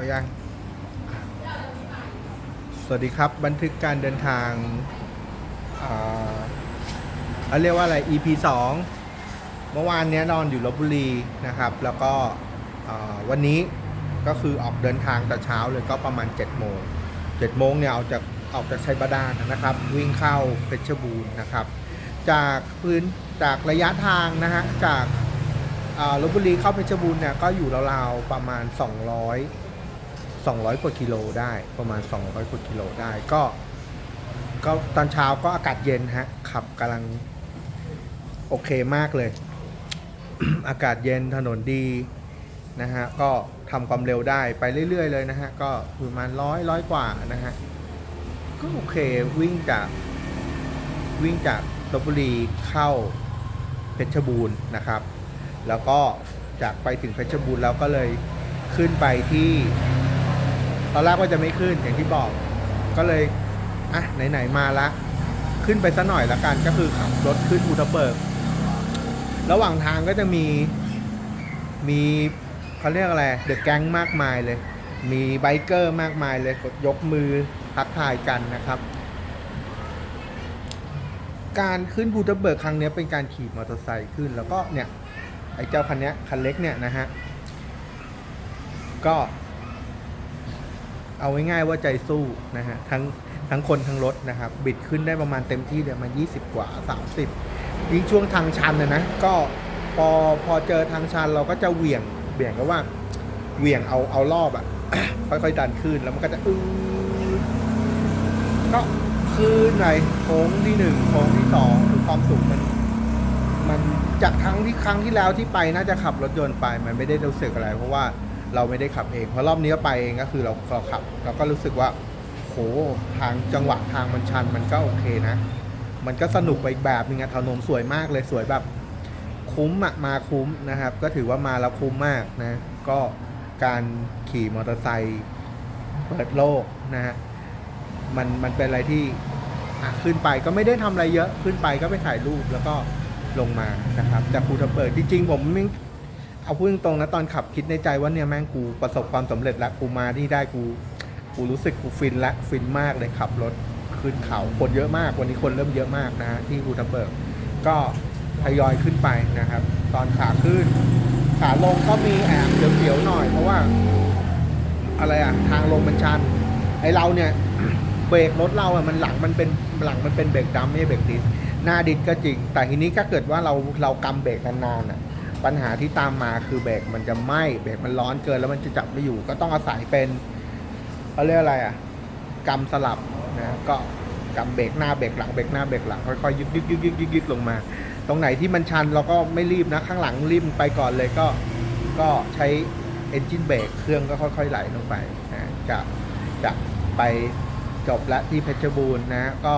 เอายัง สวัสดีครับบันทึกการเดินทางเขาเรียกว่าอะไร EP 2 เมื่อวานนี้นอนอยู่ลบบุรีนะครับ แล้วก็วันนี้ก็คือออกเดินทางแต่เช้าเลยก็ประมาณ7โมง7โมงเนี่ยออกจากออกจากชัยบาดาลนะครับ วิ่งเข้าเพชรบูรณ์นะครับ จากพื้นจากระยะทางนะฮะจากลบบุรีเข้าเพชรบูรณ์เนี่ยก็อยู่ราวๆประมาณ 200 200 กว่ากิโลได้ประมาณ 200 กว่ากิโลได้ก็ ก็ตอนเช้าก็อากาศเย็นฮะขับกำลังโอเคมากเลย อากาศเย็นถนนดีนะฮะก็ทำความเร็วได้ไปเรื่อย ๆ เลยนะฮะก็ประมาณร้อยร้อยกว่านะฮะก็โอเควิ่งจากวิ่งจากลบบุรีเข้าเพชรบูรณ์นะครับ แล้วก็จากไปถึงเพชรบูรณ์แล้วก็เลยขึ้นไปที่ ตอนแรกว่าจะไม่ขึ้นอย่างที่บอก ก็เลยอะไหนๆมาละ ขึ้นไปสัหน่อยละกันก็คือขับรถขึ้นภูทับเบิก ระหว่างทางก็จะมีมีเขาเรียกอะไรเดอะแก๊งมากมายเลย มีไบเกอร์มากมายเลยกดยกมือทักทายกันนะครับ การขึ้นภูทับเบิกครั้งนี้เป็นการขี่มอเตอร์ไซค์ขึ้นแล้วก็เนี่ย ไอ้เจ้าคันนี้คันเล็กเนี่ยนะฮะ ก็ เอาง่ายๆว่าใจสู้นะฮะทั้งทั้งคนทั้งรถนะครับ บิดขึ้นได้ประมาณเต็มที่เดี๋ยวมา 20 กว่า 30ยิ่งช่วงทางชันนะนะก็พอพอเจอทางชันเราก็จะเหวี่ยงเบี่ยงก็ว่าเหวี่ยงเอาเอารอบอะค่อยๆดันขึ้นแล้วมันก็จะอื้อก็ขึ้นในโค้งที่หนึ่งโค้งที่สองคือความสูงมันมันจากครั้งที่ครั้งที่แล้วที่ไปน่าจะขับรถยนต์ไป มันไม่ได้รู้สึกอะไร เพราะว่า เราไม่ได้ขับเอง เพราะรอบนี้ไปเองก็คือเราเราขับเราก็รู้สึกว่าโหทางจังหวะทางมันชันมันก็โอเคนะ มันก็สนุกไปอีกแบบนึงอะถนนสวยมากเลยสวยแบบคุ้มอะมาคุ้มนะครับ ก็ถือว่ามาแล้วคุ้มมากนะ ก็การขี่มอเตอร์ไซค์เปิดโลกนะฮะมันมันเป็นอะไรที่ขึ้นไปก็ไม่ได้ทำอะไรเยอะขึ้นไปก็ไปถ่ายรูปแล้วก็ลงมานะครับจากภูทับเบิกจริงๆผมไม่ เอาพูดตรงๆนะตอนขับคิดในใจว่าเนี่ยแม่งกูประสบความสำเร็จแล้วกูมาที่ได้กูกูรู้สึกกูฟินละฟินมากเลยขับรถขึ้นเขาคนเยอะมากวันนี้คนเริ่มเยอะมากนะฮะที่ภูทับเบิกก็ทยอยขึ้นไปนะครับ ตอนขาขึ้น ขาลงก็มีแอบเสียวๆหน่อย เพราะว่า อะไรอะทางลงมันชัน ไอเราเนี่ยเบรกรถเราอะมันหลังมันเป็นหลังมันเป็นเบรกดำไม่ใช่เบรกดิสหน้าดิสก็จริง แต่ทีนี้ถ้าเกิดว่าเราเรากำเบรกนานๆอะ ปัญหาที่ตามมาคือเบรกมันจะไหม้เบรกมันร้อนเกินแล้วมันจะจับไม่อยู่ ก็ต้องอาศัยเป็นเขาเรียกอะไรอะกำสลับนะก็กำเบรกหน้าเบรกหลังเบรกหน้าเบรกหลังค่อยๆยึกยึกยึกยึกยึกยึกลงมา ตรงไหนที่มันชันเราก็ไม่รีบนะข้างหลังรีบไปก่อนเลยก็ก็ใช้เอนจินเบรกเครื่องก็ค่อยๆไหลลงไปนะจะจะไปจบล้วที่เพชรบูรณ์นะก็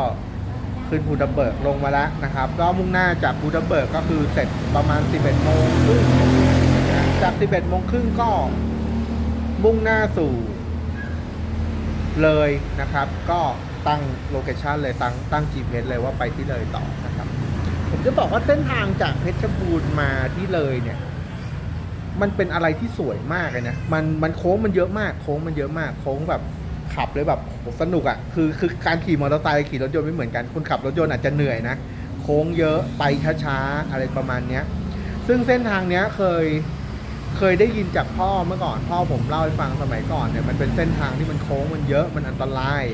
ขึ้นภูทับเบิกลงมาแล้วนะครับก็มุ่งหน้าจากภูทับเบิกก็คือเสร็จประมาณ 11โมงครึ่งจาก 11โมงครึ่งก็มุ่งหน้าสู่เลยนะครับ ก็ตั้งโลเคชันเลยตั้งตั้ง GPS เลยว่าไปที่เลยต่อนะครับ ผมจะบอกว่าเส้นทางจากเพชรบูรณ์มาที่เลยเนี่ย มันเป็นอะไรที่สวยมากเลยนะ มันมันโค้งมันเยอะมาก โค้งมันเยอะมาก โค้งแบบ ขับเลยแบบสนุกอะ่ะคือคือการขี่มอเตอร์ไซค์ขี่รถยนต์ไม่เหมือนกันคนขับรถยนต์อาจจะเหนื่อยนะ โค้งเยอะไปช้าๆอะไรประมาณเนี้ย ซึ่งเส้นทางเนี้ยเคยเคยได้ยินจากพ่อเมื่อก่อน พ่อผมเล่าให้ฟังสมัยก่อนเนี่ยมันเป็นเส้นทางที่มันโค้งมันเยอะมันอันตราย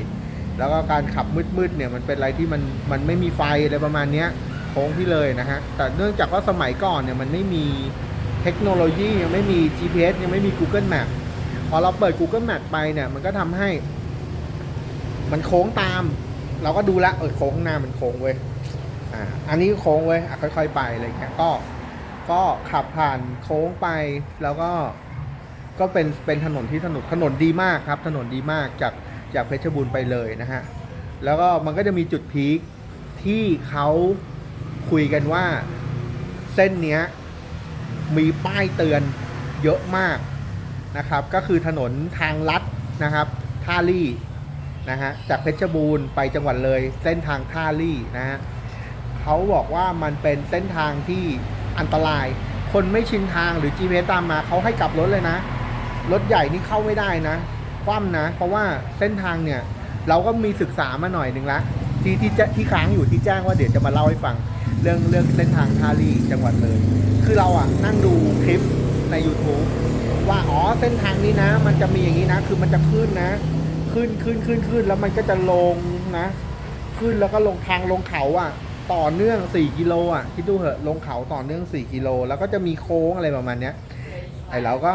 แล้วก็การขับมืดๆเนี่ยมันเป็นอะไรที่มันมันไม่มีไฟอะไรประมาณเนี้ยโค้งที่เลยนะฮะแต่เนื่องจากว่าสมัยก่อนเนี่ยมันไม่มีเทคโนโลยียังไม่มี GPS ยังไม่มี Google Map พอเราเปิด Google Map ไปเนี่ย มันก็ทำให้ มันโค้งตาม เราก็ดูลวเออโค้งข้างหน้ามันโค้งเว้ยอ่าอันนี้โค้งเว้ยค่อย ๆ ไปอะไรเงี้ยก็ก็ขับผ่านโค้งไปแล้วก็ก็เป็นเป็นถนนที่สนุกถนนดีมากครับ ถนนดีมากจากจากเพชรบูรณ์ไปเลยนะฮะแล้วก็มันก็จะมีจุดพีคที่เขาคุยกันว่าเส้นเนี้ยมีป้ายเตือนเยอะมาก นะครับ ก็คือถนนทางลัดนะครับ ท่าลี่นะฮะ จากเพชรบูรณ์ไปจังหวัดเลย เส้นทางท่าลี่นะฮะเขาบอกว่ามันเป็นเส้นทางที่อันตราย คนไม่ชินทางหรือ GPS ตามมาเขาให้กลับรถเลยนะ รถใหญ่นี่เข้าไม่ได้นะ คว่ำนะ เพราะว่าเส้นทางเนี่ย เราก็มีศึกษามาหน่อยหนึ่งละที่ที่จะที่ค้างอยู่ที่แจ้งว่าเดี๋ยวจะมาเล่าให้ฟังเรื่องเรื่องเส้นทางท่าลี่จังหวัดเลย คือเราอะนั่งดูคลิปใน YouTube ว่าอ๋อเส้นทางนี้นะ มันจะมีอย่างนี้นะ คือมันจะขึ้นนะ ขึ้นขึ้นขึ้นขึ้นแล้วมันก็จะลงนะ ขึ้นแล้วก็ลงทางลงเขาอะ ต่อเนื่อง 4 กิโลอะคิดดูเหอะลงเขาต่อเนื่อง 4 กิโล แล้วก็จะมีโค้งอะไรประมาณเนี้ยไอเราก็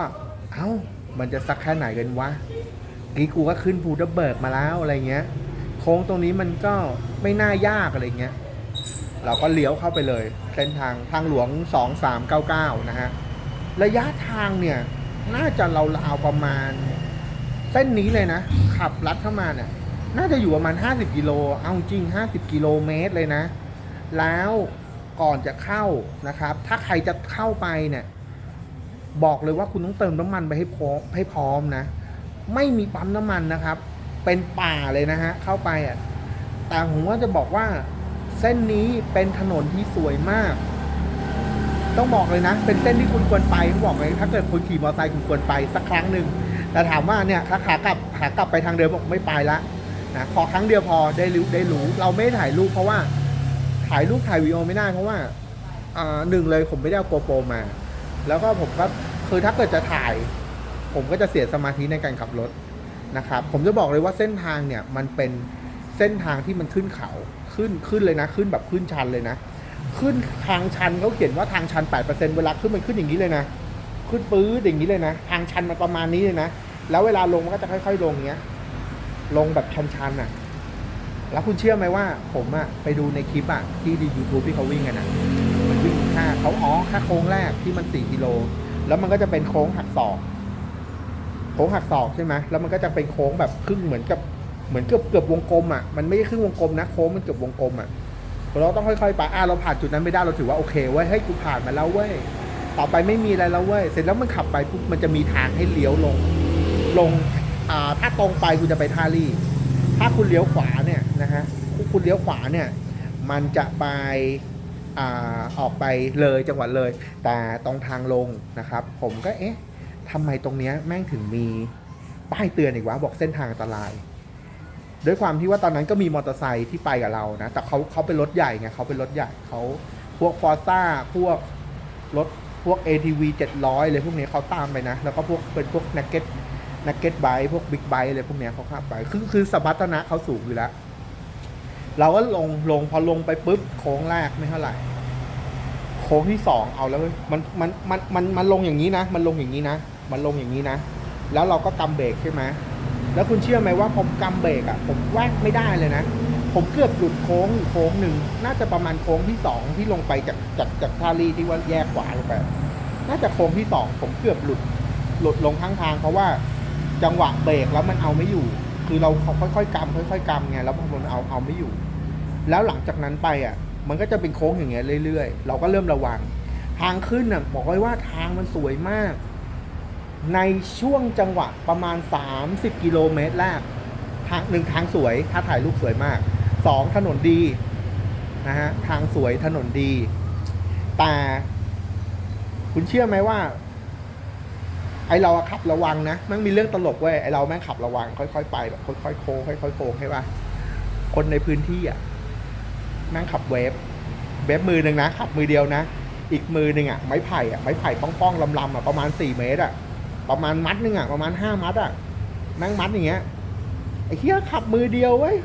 เอ้ามันจะสักแค่ไหนกันวะกี้กูก็ขึ้นภูทับเบิกมาแล้วอะไรเงี้ย โค้งตรงนี้มันก็ไม่น่ายากอะไรเงี้ย เราก็เลี้ยวเข้าไปเลย เส้นทางทางหลวง 2399 นะฮะ ระยะทางเนี่ย น่าจะเราราวประมาณ เส้นนี้เลยนะ ขับลัดเข้ามาเนี่ยน่าจะอยู่ประมาณ 50 กิโล เอาจริง 50 กิโลเมตรเลยนะ แล้วก่อนจะเข้านะครับ ถ้าใครจะเข้าไปเนี่ย บอกเลยว่าคุณต้องเติมน้ำมันไปให้พร้อมให้พร้อมนะ ไม่มีปั๊มน้ำมันนะครับ เป็นป่าเลยนะฮะ เข้าไปอะ แต่ผมว่าจะบอกว่า เส้นนี้เป็นถนนที่สวยมาก ต้องบอกเลยนะ เป็นเส้นที่คุณควรไปต้องบอกเลยถ้าเกิดคุณขี่มอเตอร์ไซค์คุณควรไปสักครั้งหนึ่งแต่ถามว่าเนี่ยขาขากลับขากลับไปทางเดิมบอกไม่ไปละนะขอครั้งเดียวพอได้รู้ได้รู้ เราไม่ถ่ายรูปเพราะว่าถ่ายรูปถ่ายวีดีโอไม่ได้เพราะว่าอ่าหนึ่งเลยผมไม่ได้เอาโกโปรมา แล้วก็ผมก็คือถ้าเกิดจะถ่าย ผมก็จะเสียสมาธิในการขับรถนะครับผมจะบอกเลยว่าเส้นทางเนี่ยมันเป็นเส้นทางที่มันขึ้นเขาขึ้นขึ้นเลยนะ ขึ้นแบบขึ้นชันเลยนะ ขึ้นทางชันเขาเขียนว่าทางชัน 8%เวลาขึ้นมันขึ้นอย่างนี้เลยนะ ขึ้นปื๊ดอย่างนี้เลยนะ ทางชันมันประมาณนี้เลยนะ แล้วเวลาลงมันก็จะค่อย ๆ ลงเงี้ย ลงแบบชันๆอะ แล้วคุณเชื่อไหมว่าผมอะไปดูในคลิปอะที่ดียูทูบที่เขาวิ่งกันอะมันวิ่งค่าเขาอ๋อค่าโค้งแรกที่มันสี่กิโล แล้วมันก็จะเป็นโค้งหักศอก โค้งหักศอกใช่ไหมแล้วมันก็จะเป็นโค้งแบบครึ่งเหมือนกับ เหมือนเกือบเกือบวงกลมอะ มันไม่ใช่ครึ่งวงกลมนะ โค้งมันเกือบวงกลมอะ เราต้องค่อยๆไปอะเราผ่านจุดนั้นไม่ได้เราถือว่าโอเคเว้ยเฮ้ยกูผ่านมาแล้วเว้ยต่อไปไม่มีอะไรแล้วเว้ยเสร็จแล้วมันขับไปปุ๊บมันจะมีทางให้เลี้ยวลง ลงอ่าถ้าตรงไปคุณจะไปท่าลี่ ถ้าคุณเลี้ยวขวาเนี่ยนะฮะคุณเลี้ยวขวาเนี่ยมันจะไปอ่าออกไปเลยจังหวัดเลย แต่ตรงทางลงนะครับ ผมก็เอ๊ะทำไมตรงเนี้ยแม่งถึงมีป้ายเตือนอีกวะบอกเส้นทางอันตราย ด้วยความที่ว่าตอนนั้นก็มีมอเตอร์ไซค์ที่ไปกับเรานะ แต่เขาเขาเป็นรถใหญ่ไงเขาเป็นรถใหญ่เขาพวกฟอร์ซ่าพวกรถพวก ATV 700เลยพวกนี้เขาตามไปนะ แล้วก็พวกเป็นพวกนักเก็ตนักเก็ตไบค์พวกบิ๊กไบค์อะไรพวกนี้เขาขับไปคือคือสมรรถนะเขาสูงอยู่แล้ว เราก็ลงลงพอลงไปปุ๊บโค้งแรกไม่เท่าไหร่ โค้งที่สองเอาแล้วมันมันมันมันมันลงอย่างนี้นะ มันลงอย่างนี้นะ มันลงอย่างนี้นะ แล้วเราก็กำเบรกใช่ไหม แล้วคุณเชื่อไหมว่าผมกำเบรกอะ ผมแวกไม่ได้เลยนะ ผมเกือบหลุดโค้งอยู่โค้งหนึ่ง น่าจะประมาณโค้งที่สองที่ลงไปจากจากจากทารีที่ว่าแยกขวาลงไป น่าจะโค้งที่สองผมเกือบหลุด หลุดลงข้างทาง เพราะว่าจังหวะเบรกแล้วมันเอาไม่อยู่ คือเราค่อยๆกำค่อยๆกำไงแล้วมันเอาเอาไม่อยู่ แล้วหลังจากนั้นไปอะ มันก็จะเป็นโค้งอย่างเงี้ยเรื่อยๆ เราก็เริ่มระวัง ทางขึ้นอะบอกไว้ว่าทางมันสวยมาก ในช่วงจังหวะประมาณ 30 กิโลเมตรแรกทางหนึ่งทางสวยถ้าถ่ายรูปสวยมากสองถนนดีนะฮะทางสวยถนนดี แต่คุณเชื่อไหมว่า ไอเราขับระวังนะแมันมีเรื่องตลกเว้ยไอเราแม่งขับระวัง ค่อยๆไปแบบค่อยๆโค้งค่อยๆโค้งใช่ปะคนในพื้นที่อะแม่งขับเวฟเวฟมือหนึ่งนะขับมือเดียวนะ อีกมือหนึ่งอะไม้ไผ่อะไม้ไผ่ป้องๆลำๆอะประมาณสี่เมตรอะ ประมาณมัดหนึ่งอะประมาณห้ามัดอะแม่งมัดอย่างเงี้ยไอ้เหี้ยขับมือเดียวเว้ย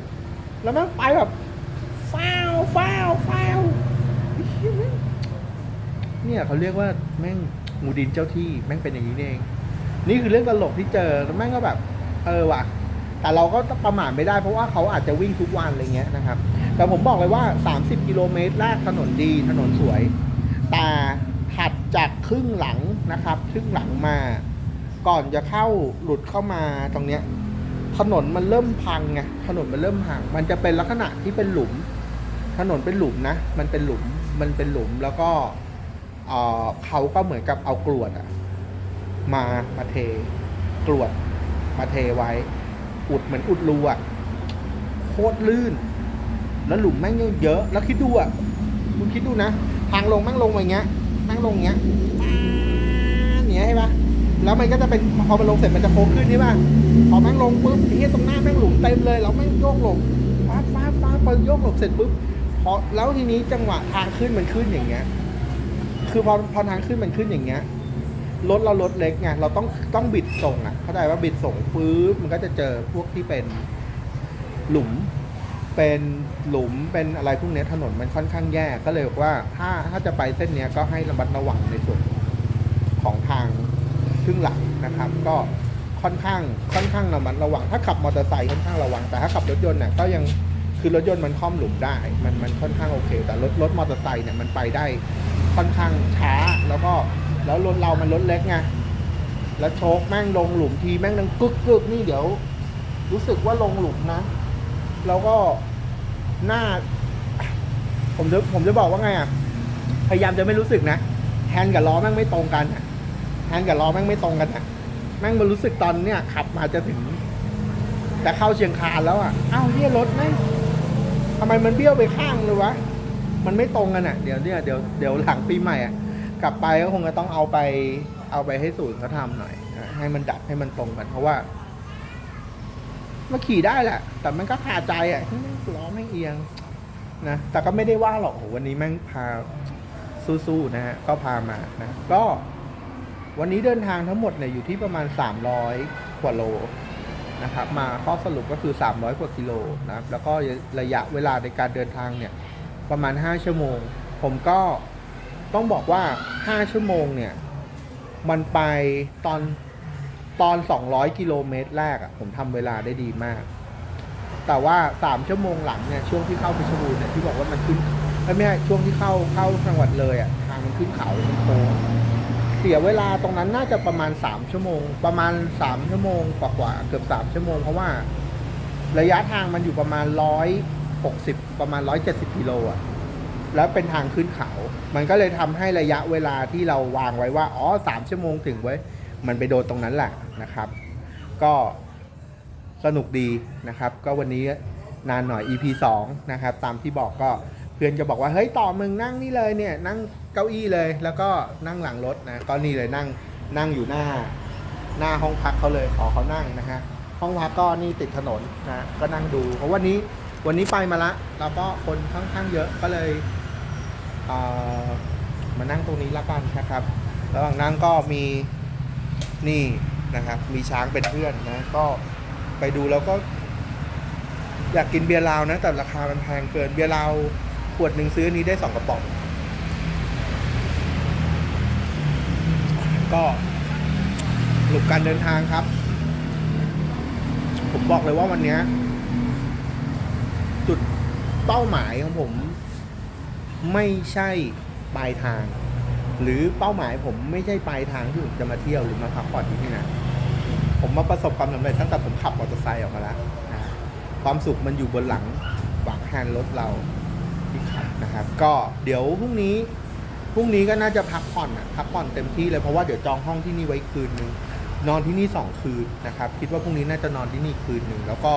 แล้วแม่งไปแบบฟ้าวฟ้าวฟ้าวไอ้เหี้ยแม่งเนี่ยเขาเรียกว่าแม่งงูดินเจ้าที่แม่งเป็นอย่างนี้เอง นี่คือเรื่องตลกที่เจอแล้วแม่งก็แบบ เออว่ะ แต่เราก็ประมาทไม่ได้เพราะว่าเขาอาจจะวิ่งทุกวันอะไรเงี้ยนะครับ แต่ผมบอกเลยว่า 30 กิโลเมตรแรกถนนดีถนนสวย แต่ถัดจากครึ่งหลังนะครับ ครึ่งหลังมา ก่อนจะเข้าหลุดเข้ามาตรงเนี้ยถนนมันเริ่มพังไงถนนมันเริ่มพังมันจะเป็นลักษณะที่เป็นหลุม ถนนเป็นหลุมนะ มันเป็นหลุมมันเป็นหลุมแล้วก็เออเขาก็เหมือนกับเอากรวดอะมามาเทกรวดมาเทไว้ อุดเหมือนอุดรูอะโคตรลื่น แล้วหลุมแม่งเยอะ แล้วคิดดูอะคุณคิดดูนะ ทางลงแม่งลงอย่างเงี้ยแม่งลงอย่างเงี้ยป๊าดอย่างเงี้ยใช่ปะ แล้วมันก็จะเป็นพอมันลงเสร็จมันจะโค้งขึ้นใช่ป่ะพอแม่งลงปุ๊บเฮียตรงหน้าแม่งหลุมเต็มเลยแล้วแม่งโยกหลบฟ้าฟ้าฟ้าพอโยกหลบเสร็จปุ๊บพอแล้วทีนี้จังหวะทางขึ้นมันขึ้นอย่างเงี้ย คือพอพอทางขึ้นมันขึ้นอย่างเงี้ยรถเรารถเล็กไงเราต้องต้องบิดส่งอะเข้าใจว่าบิดส่งปื๊บมันก็จะเจอพวกที่เป็นหลุม เป็นหลุมเป็นอะไรพวกเนี้ยถนนมันค่อนข้างแย่ก็เลยบอกว่าถ้าถ้าจะไปเส้นเนี้ยก็ให้ระมัดระวังในส่วนของทาง ครึ่งหลังนะครับ ก็ค่อนข้างค่อนข้างระมัดระวัง ถ้าขับมอเตอร์ไซค์ค่อนข้างระวัง แต่ถ้าขับรถยนต์เนี่ยก็ยังคือรถยนต์มันค่อมหลุมได้ มันมันค่อนข้างโอเค แต่รถรถมอเตอร์ไซค์เนี่ยมันไปได้ค่อนข้างช้าแล้วก็แล้วรถเรามันรถเล็กไงแล้วโชคแม่งลงหลุมทีแม่งดังกึกกึกนี่เดี๋ยว รู้สึกว่าลงหลุมนะ แล้วก็หน้า ผมจะผมจะบอกว่าไงอะพยายามจะไม่รู้สึกนะแฮนด์กับล้อแม่งไม่ตรงกันอะ แฮนด์กับล้อแม่งไม่ตรงกันอะแม่งมารู้สึกตอนเนี้ยขับมาจะถึงจะเข้าเชียงคานแล้วอะอ้าวเนี่ยรถแม่ทำไมมันเบี้ยวไปข้างเลยวะมันไม่ตรงกันอะเดี๋ยวเนี่ยเดี๋ยวเดี๋ยวหลังปีใหม่อะกลับไปก็คงจะต้องเอาไป เอาไปให้ศูนย์เขาทำหน่อยให้มันดัดให้มันตรงกันเพราะว่ามาขี่ได้แหละ แต่มันก็ขาดใจอะที่แม่งล้อแม่งเอียงนะ แต่ก็ไม่ได้ว่าหรอกโหวันนี้แม่งพาสู้ๆนะฮะ ก็พามานะ ก็ วันนี้เดินทางทั้งหมดเนี่ยอยู่ที่ประมาณ 300 กว่าโลนะครับมาข้อสรุปก็คือ 300 กว่ากิโลนะครับแล้วก็ระยะเวลาในการเดินทางเนี่ยประมาณ 5 ชั่วโมง ผมก็ต้องบอกว่า 5 ชั่วโมงเนี่ยมันไปตอนตอน 200 กิโลเมตรแรกอะผมทำเวลาได้ดีมาก แต่ว่า 3 ชั่วโมงหลังเนี่ยช่วงที่เข้าเพชรบูรณ์เนี่ยที่บอกว่ามันขึ้นไม่ใช่ช่วงที่เข้าเข้าจังหวัดเลยอะทางมันขึ้นเขามันโค้ง เสียเวลาตรงนั้นน่าจะประมาณ 3 ชั่วโมง ประมาณ 3 ชั่วโมงกว่าๆเกือบ 3 ชั่วโมง เพราะว่า ระยะทางมันอยู่ประมาณ 160 ประมาณ 170กิโลอะแล้วเป็นทางขึ้นเขา มันก็เลยทำให้ระยะเวลาที่เราวางไว้ว่า อ๋อสามชั่วโมงถึงไว้ มันไปโดนตรงนั้นแหละนะครับ ก็สนุกดีนะครับ ก็วันนี้นานหน่อย EP 2 นะครับ ตามที่บอกก็เพื่อนจะบอกว่า เฮ้ย ต่อมึงนั่งนี่เลยเนี่ย นั่ง เก้าอี้เลย แล้วก็นั่งหลังรถนะก็นี่เลยนั่งนั่งอยู่หน้า หน้าห้องพักเขาเลยขอเขานั่งนะฮะห้องพักก็นี่ติดถนนนะก็นั่งดู เพราะวันนี้วันนี้ไปมาละแล้วก็คนค่อนข้างเยอะก็เลยเอ่อมานั่งตรงนี้ละกันนะครับระหว่างนั่งก็มีนี่นะครับ มีช้างเป็นเพื่อนนะ ก็ไปดูแล้วก็ อยากกินเบียร์ลาวนะ แต่ราคามันแพงเกินเบียร์ลาวขวดหนึ่งซื้อนี้ได้สองกระป๋อง ก็สรุปการเดินทางครับ ผมบอกเลยว่าวันนี้จุดเป้าหมายของผม ไม่ใช่ปลายทาง หรือเป้าหมายผมไม่ใช่ปลายทางที่ผมจะมาเที่ยวหรือมาพักผ่อนที่นี่นะผมมาประสบความสำเร็จตั้งแต่ผมขับมอเตอร์ไซค์ออกมาแล้วความสุขมันอยู่บนหลังบักแฮนด์รถเราที่ขับนะครับ ก็เดี๋ยวพรุ่งนี้ พรุ่งนี้ก็น่าจะพักผ่อนอะพักผ่อนเต็มที่เลยเพราะว่าเดี๋ยวจองห้องที่นี่ไว้คืนนึงนอนที่นี่สองคืนนะครับ คิดว่าพรุ่งนี้น่าจะนอนที่นี่คืนหนึ่งแล้วก็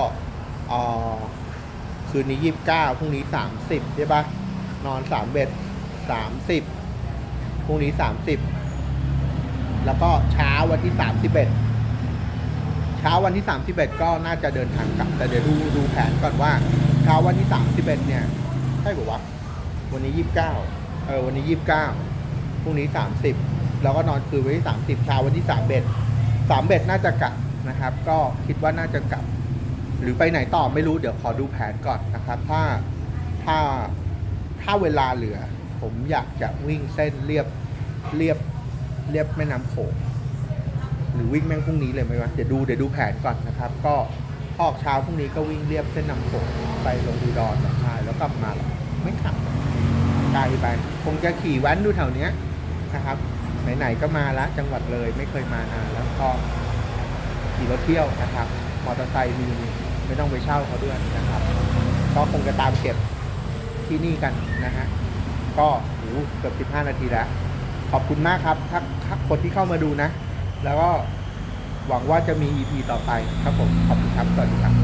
เอ่อคืนนี้ยี่สิบเก้าพรุ่งนี้สามสิบใช่ปะนอนสามเบ็ดสามสิบพรุ่งนี้สามสิบแล้วก็เช้าวันที่สามสิบเอ็ดเช้าวันที่สามสิบเอ็ดก็น่าจะเดินทางกลับ แต่เดี๋ยวดูดูแผนก่อนว่า เช้าวันที่สามสิบเอ็ดเนี่ยใช่ปะวะวันนี้ยี่สิบเก้า เออวันนี้ยี่สิบเก้าพรุ่งนี้สามสิบแล้วก็นอนคืนวันที่สามสิบเช้าวันที่สามเบ็ดสามเบ็ดน่าจะกลับนะครับ ก็คิดว่าน่าจะกลับ หรือไปไหนต่อไม่รู้เดี๋ยวขอดูแผนก่อนนะครับ ถ้าถ้าถ้าเวลาเหลือ ผมอยากจะวิ่งเส้นเรียบเรียบเรียบแม่น้ำโขงหรือวิ่งแม่งพรุ่งนี้เลยไหมวะเดี๋ยวดูเดี๋ยวดูแผนก่อนนะครับ ก็ออกเช้าพรุ่งนี้ก็วิ่งเรียบเส้นน้ำโขงไปลงดูดอนหนองคายแล้วกลับมาหรอ ไกลไป คงจะขี่แว้นดูแถวเนี้ยนะครับ ไหนๆก็มาละจังหวัดเลยไม่เคยมานานแล้วก็ขี่รถเที่ยวนะครับ มอเตอร์ไซค์มีไม่ต้องไปเช่าเขาด้วยนะครับ ก็คงจะตามเก็บที่นี่กันนะฮะ ก็โหเกือบ15 นาทีแล้ว ขอบคุณมากครับถ้าคนที่เข้ามาดูนะ แล้วก็หวังว่าจะมี EP ต่อไปครับผม ขอบคุณครับ สวัสดีครับ